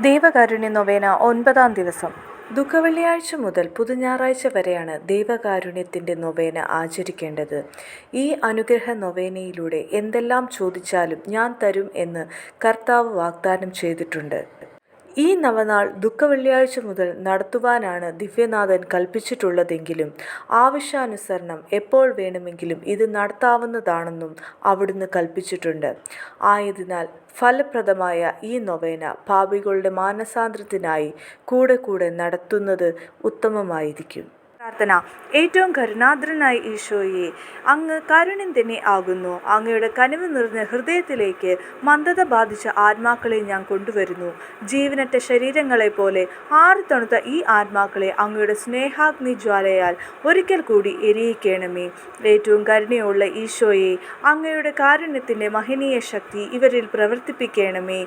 ദൈവകാരുണ്യ നൊവേന ഒൻപതാം ദിവസം. ദുഃഖവെള്ളിയാഴ്ച മുതൽ പുതുഞാറാഴ്ച വരെയാണ് ദൈവകാരുണ്യത്തിന്റെ നൊവേന ആചരിക്കേണ്ടത്. ഈ അനുഗ്രഹ നൊവേനയിലൂടെ എന്തെല്ലാം ചോദിച്ചാലും ഞാൻ തരും എന്ന് കർത്താവ് വാഗ്ദാനം ചെയ്തിട്ടുണ്ട്. ഈ നവനാൾ ദുഃഖവെള്ളിയാഴ്ച മുതൽ നടത്തുവാനാണ് ദിവ്യനാഥൻ കൽപ്പിച്ചിട്ടുള്ളതെങ്കിലും ആവശ്യാനുസരണം എപ്പോൾ വേണമെങ്കിലും ഇത് നടത്താവുന്നതാണെന്നും അവിടുന്ന് കൽപ്പിച്ചിട്ടുണ്ട്. ആയതിനാൽ ഫലപ്രദമായ ഈ നൊവേന പാപികളുടെ മാനസാന്തരത്തിനായി കൂടെ കൂടെ നടത്തുന്നത് ഉത്തമമായിരിക്കും. പ്രാർത്ഥന. ഏറ്റവും കരുണാദ്രനായ ഈശോയെ അങ്ങ് കരുണൻ തന്നെ ആകുന്നു. അങ്ങയുടെ കനിവ് നിറഞ്ഞ ഹൃദയത്തിലേക്ക് മന്ദത ബാധിച്ച ആത്മാക്കളെ ഞാൻ കൊണ്ടുവരുന്നു. ജീവനറ്റ ശരീരങ്ങളെ പോലെ ആറി തണുത്ത ഈ ആത്മാക്കളെ അങ്ങയുടെ സ്നേഹാഗ്നി ജ്വാലയാൽ ഒരിക്കൽ കൂടി എരിയിക്കണമേ. ഏറ്റവും കരുണയുള്ള ഈശോയെ അങ്ങയുടെ കാരുണ്യത്തിന്റെ മഹനീയ ശക്തി ഇവരിൽ പ്രവർത്തിപ്പിക്കണമേ.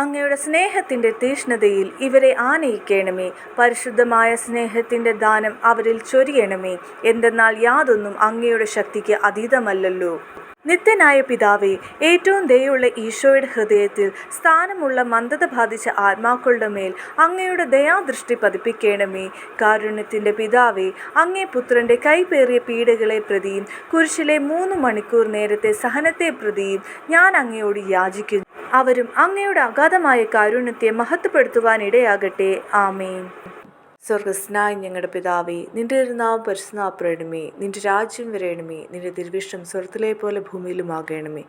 അങ്ങയുടെ സ്നേഹത്തിന്റെ തീഷ്ണതയിൽ ഇവരെ ആനയിക്കണമേ. പരിശുദ്ധമായ സ്നേഹത്തിന്റെ ദാനം അവരിൽ ചൊരിയണമേ. എന്തെന്നാൽ യാതൊന്നും അങ്ങയുടെ ശക്തിക്ക് അതീതമല്ലല്ലോ. നിത്യനായ പിതാവേ ഏറ്റവും ദയുള്ള ഈശോയുടെ ഹൃദയത്തിൽ സ്ഥാനമുള്ള മന്ദത ബാധിച്ച ആത്മാക്കളുടെ മേൽ അങ്ങയുടെ ദയാദൃഷ്ടി പതിപ്പിക്കണമേ. കാരുണ്യത്തിന്റെ പിതാവേ അങ്ങേ പുത്രന്റെ കൈപേറിയ പീഡകളെ പ്രതിയും കുരിശിലെ മൂന്ന് മണിക്കൂർ നേരത്തെ സഹനത്തെ പ്രതിയും ഞാൻ അങ്ങയോട് യാചിക്കുന്നു. അവരും അങ്ങയുടെ അഗാധമായ കാരുണ്യത്തെ മഹത്വപ്പെടുത്തുവാനിടയാകട്ടെ. ആമേൻ. സ്വർഗസ്നായ ഞങ്ങളുടെ പിതാവേ നിന്റെ നാമം പരിശുനാപ്പറയണമേ നിന്റെ രാജ്യം വരയണമേ നിന്റെ തിരുവിഷ്ടം സ്വർത്തിലെ പോലെ ഭൂമിയിലുമാകണമേ.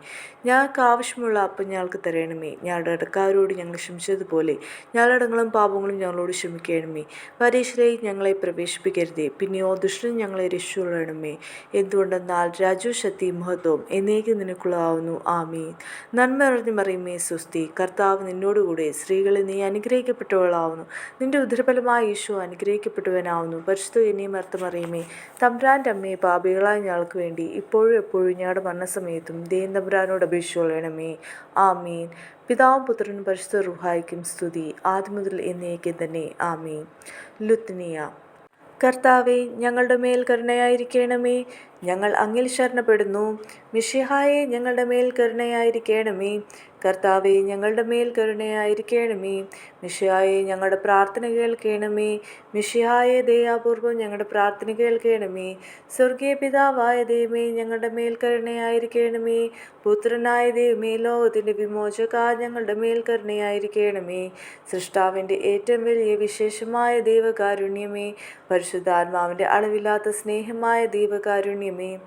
ഞങ്ങൾക്ക് ആവശ്യമുള്ള അപ്പം ഞങ്ങൾക്ക് തരണമേ. ഞങ്ങളുടെ ഇടക്കാരോട് ഞങ്ങൾ ക്ഷമിച്ചതുപോലെ ഞങ്ങളടങ്ങളും പാപങ്ങളും ഞങ്ങളോട് ക്ഷമിക്കണമേ. പരീക്ഷയിലെ ഞങ്ങളെ പ്രവേശിപ്പിക്കരുതേ. പിന്നെയോ ദുഷ്ടൻ ഞങ്ങളെ രക്ഷിക്കൊള്ളണമേ എന്തുകൊണ്ടെന്നാൽ രാജു ശക്തി മഹത്വം എന്നേക്ക് നിനക്കുള്ളതാവുന്നു. ആമീൻ. നന്മ അറിഞ്ഞു മറിയുമേ സുസ്തി കർത്താവ് നിന്നോടുകൂടെ സ്ത്രീകളെ നീ അനുഗ്രഹിക്കപ്പെട്ടവളാവുന്നു. നിന്റെ ഉദരഫലമായ ഈശോ അനുഗ്രഹിക്കപ്പെട്ടവനാവുന്നു. പരിശുദ്ധ ഇനിയും അർത്ഥമറിയുമേ തമ്പ്രാന്റെ അമ്മയെ പാപികളായ ഞങ്ങൾക്ക് വേണ്ടി ഇപ്പോഴും എപ്പോഴും ഞങ്ങളുടെ മരണസമയത്തും ദേൻ തമ്പ്രാനോട് അപേക്ഷിച്ചോളണമേ ആമീൻ. പിതാവും പുത്രനും പരിശുദ്ധ റുഹായിക്കും സ്തുതി. ആദ്യം മുതൽ എന്നേക്കും തന്നെ. ആമീൻ. ലുത്നിയ. കർത്താവെ ഞങ്ങളുടെ മേൽ കരുണയായിരിക്കണമേ. ഞങ്ങൾ അങ്ങിൽ ശരണപ്പെടുന്നു. മിഷിഹായെ ഞങ്ങളുടെ മേൽ കരുണയായിരിക്കണമേ. കർത്താവെ ഞങ്ങളുടെ മേൽ കരുണയായിരിക്കണമേ. മിഷിഹായെ ഞങ്ങളുടെ പ്രാർത്ഥന കേൾക്കണമേ. മിഷിഹായെ ദയാപൂർവം ഞങ്ങളുടെ പ്രാർത്ഥന കേൾക്കണമേ. സ്വർഗീയ പിതാവായ ദൈവമേ ഞങ്ങളുടെ മേൽ കരുണയായിരിക്കണമേ. പുത്രനായ ദൈവമേ ലോകത്തിന്റെ വിമോചക ഞങ്ങളുടെ മേൽ കരുണയായിരിക്കണമേ. സൃഷ്ടാവിന്റെ ഏറ്റവും വലിയ വിശേഷമായ ദൈവകാരുണ്യമേ പരിശുദ്ധാത്മാവിന്റെ അളവില്ലാത്ത സ്നേഹമായ ദൈവകാരുണ്യമേ.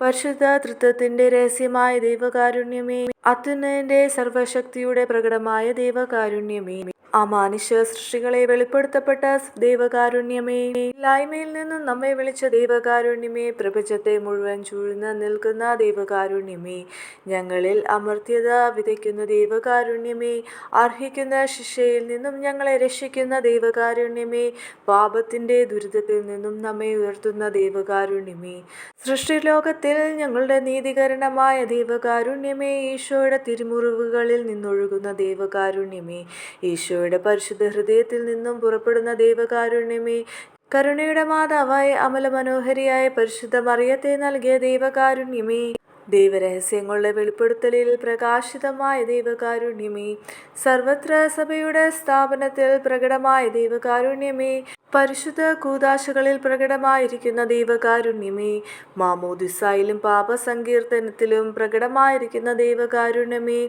പരിശുദ്ധ തൃത്വത്തിന്റെ രഹസ്യമായ ദൈവകാരുണ്യമേ. അത്യുന്നതിന്റെ സർവശക്തിയുടെ പ്രകടമായ ദൈവകാരുണ്യമേ. അമാനുഷ്യ സൃഷ്ടികളെ വെളിപ്പെടുത്തപ്പെട്ട ദൈവകാരുണ്യമേ ഇല്ലായ്മയിൽ നിന്നും നമ്മെ വിളിച്ച ദൈവകാരുണ്യമേ പ്രപഞ്ചത്തെ മുഴുവൻ ചൂഴ്ന്ന് നിൽക്കുന്ന ദൈവകാരുണ്യമേ ഞങ്ങളിൽ അമർത്യത വിതയ്ക്കുന്ന ദൈവകാരുണ്യമേ അർഹിക്കുന്ന ശിക്ഷയിൽ നിന്നും ഞങ്ങളെ രക്ഷിക്കുന്ന ദൈവകാരുണ്യമേ പാപത്തിന്റെ ദുരിതത്തിൽ നിന്നും നമ്മെ ഉയർത്തുന്ന ദൈവകാരുണ്യമേ. സൃഷ്ടിലോകത്തിൽ ഞങ്ങളുടെ നീതികരണമായ ദൈവകാരുണ്യമേ ഈശോയുടെ തിരുമുറിവുകളിൽ നിന്നൊഴുകുന്ന ദൈവകാരുണ്യമേ ഈശോയുടെ പരിശുദ്ധ ഹൃദയത്തിൽ നിന്നും പുറപ്പെടുന്ന ദൈവകാരുണ്യമേ കരുണയുടെ മാതാവായ അമല മനോഹരിയായ പരിശുദ്ധ മറിയത്തെ നൽകിയ ദൈവകാരുണ്യമേ ദൈവരഹസ്യങ്ങളുടെ വെളിപ്പെടുത്തലിൽ പ്രകാശിതമായ ദൈവകാരുണ്യമേ സർവത്ര സഭയുടെ സ്ഥാപനത്തിൽ പ്രകടമായ ദൈവകാരുണ്യമേ പരിശുദ്ധ കൂതാശകളിൽ പ്രകടമായിരിക്കുന്ന ദൈവകാരുണ്യമേ മാമോദിസായിലും പാപസങ്കീർത്തനത്തിലും പ്രകടമായിരിക്കുന്ന ദൈവകാരുണ്യമേ.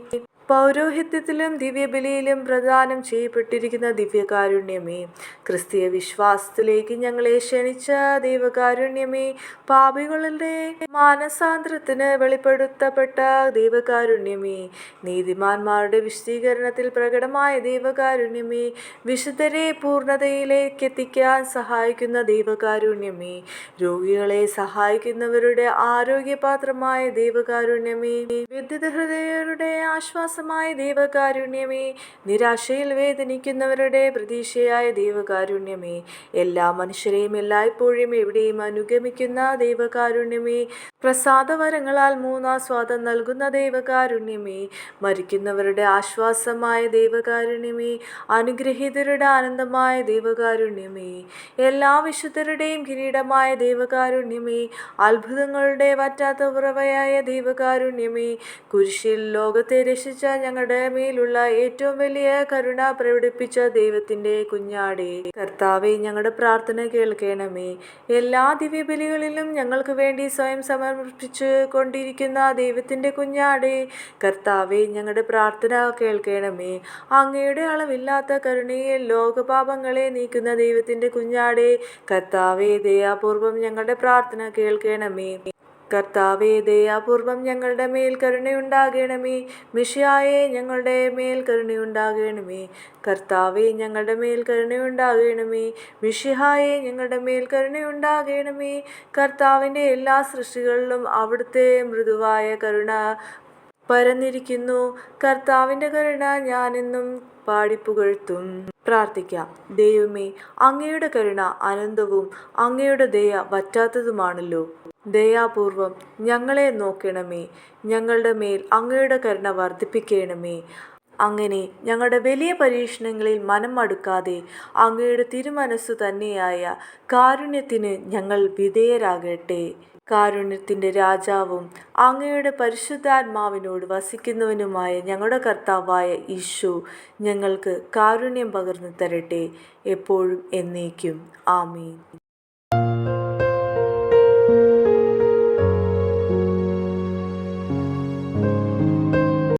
പൗരോഹിത്യത്തിലും ദിവ്യബലിയിലും പ്രദാനം ചെയ്യപ്പെട്ടിരിക്കുന്ന ദിവ്യകാരുണ്യമേ ക്രിസ്തീയ വിശ്വാസത്തിലേക്ക് ഞങ്ങളെ ക്ഷണിച്ച ദൈവകാരുണ്യമേ പാപികളുടെ മാനസാന്തരത്തിന് വെളിപ്പെടുത്തപ്പെട്ട ദൈവകാരുണ്യമേ നീതിമാന്മാരുടെ വിശദീകരണത്തിൽ പ്രകടമായ ദൈവകാരുണ്യമേ വിശുദ്ധരെ പൂർണതയിലേക്ക് എത്തിക്കാൻ സഹായിക്കുന്ന ദൈവകാരുണ്യമേ രോഗികളെ സഹായിക്കുന്നവരുടെ ആരോഗ്യപാത്രമായ ദൈവകാരുണ്യമേ വിദ്യുത ഹൃദയരുടെ ആശ്വാസം വിശ്വാസമായ ദൈവകാരുണ്യമേ നിരാശയിൽ വേദനിക്കുന്നവരുടെ പ്രതീക്ഷയായ ദൈവകാരുണ്യമേ. എല്ലാ മനുഷ്യരെയും എല്ലായ്പ്പോഴും എവിടെയും അനുഗമിക്കുന്ന ദൈവകാരുണ്യമേ പ്രസാദവരങ്ങളാൽ മൂന്നാസ്വാദം നൽകുന്ന ദൈവകാരുണ്യമേ മരിക്കുന്നവരുടെ ആശ്വാസമായ ദൈവകാരുണ്യമേ അനുഗ്രഹീതരുടെ ആനന്ദമായ ദൈവകാരുണ്യമേ എല്ലാ വിശുദ്ധരുടെയും കിരീടമായ ദൈവകാരുണ്യമേ അത്ഭുതങ്ങളുടെ വറ്റാത്ത ഉറവയായ ദൈവകാരുണ്യമേ കുരിശിൽ ലോകത്തെ രക്ഷിച്ച ഞങ്ങളുടെ മേലുള്ള ഏറ്റവും വലിയ കരുണ പ്രകടിപ്പിച്ച ദൈവത്തിന്റെ കുഞ്ഞാടേ കർത്താവെ ഞങ്ങളുടെ പ്രാർത്ഥന കേൾക്കണമേ എല്ലാ ദിവ്യബലികളിലും ഞങ്ങൾക്ക് വേണ്ടി സ്വയം സമർപ്പിച്ചു കൊണ്ടിരിക്കുന്ന ദൈവത്തിന്റെ കുഞ്ഞാടേ കർത്താവെ ഞങ്ങളുടെ പ്രാർത്ഥന കേൾക്കണമേ. അങ്ങയുടെ അളവില്ലാത്ത കരുണയെ ലോകപാപങ്ങളെ നീക്കുന്ന ദൈവത്തിന്റെ കുഞ്ഞാടേ കർത്താവെ ദയാപൂർവം ഞങ്ങളുടെ പ്രാർത്ഥന കേൾക്കണമേ. കർത്താവേ ദയാപൂർവം ഞങ്ങളുടെ മേൽ കരുണയുണ്ടാകണമേ. മിഷിയായെ ഞങ്ങളുടെ മേൽ കരുണയുണ്ടാകണമേ. കർത്താവേ ഞങ്ങളുടെ മേൽ കരുണയുണ്ടാകണമേ. മിഷിഹായെ ഞങ്ങളുടെ മേൽ കരുണയുണ്ടാകണമേ. കർത്താവിന്റെ എല്ലാ സൃഷ്ടികളിലും അവിടുത്തെ മൃദുവായ കരുണ പരന്നിരിക്കുന്നു. കർത്താവിന്റെ കരുണ ഞാനെന്നും പാടിപ്പുകഴ്ത്തും. പ്രാർത്ഥിക്കാം. ദൈവമേ അങ്ങയുടെ കരുണ അനന്തവും അങ്ങയുടെ ദയ വറ്റാത്തതുമാണല്ലോ. ദയാപൂർവം ഞങ്ങളെ നോക്കണമേ. ഞങ്ങളുടെ മേൽ അങ്ങയുടെ കരുണ വർദ്ധിപ്പിക്കണമേ. അങ്ങനെ ഞങ്ങളുടെ വലിയ പരീക്ഷണങ്ങളിൽ മനം മടുക്കാതെ അങ്ങയുടെ തിരുമനസ്സു തന്നെയായ കാരുണ്യത്തിന് ഞങ്ങൾ വിധേയരാകട്ടെ. കാരുണ്യത്തിന്റെ രാജാവും അങ്ങയുടെ പരിശുദ്ധാത്മാവിനോട് വസിക്കുന്നവനുമായ ഞങ്ങളുടെ കർത്താവായ ഈശോ ഞങ്ങൾക്ക് കാരുണ്യം പകർന്നു തരട്ടെ എപ്പോഴും എന്നേക്കും. ആമീൻ.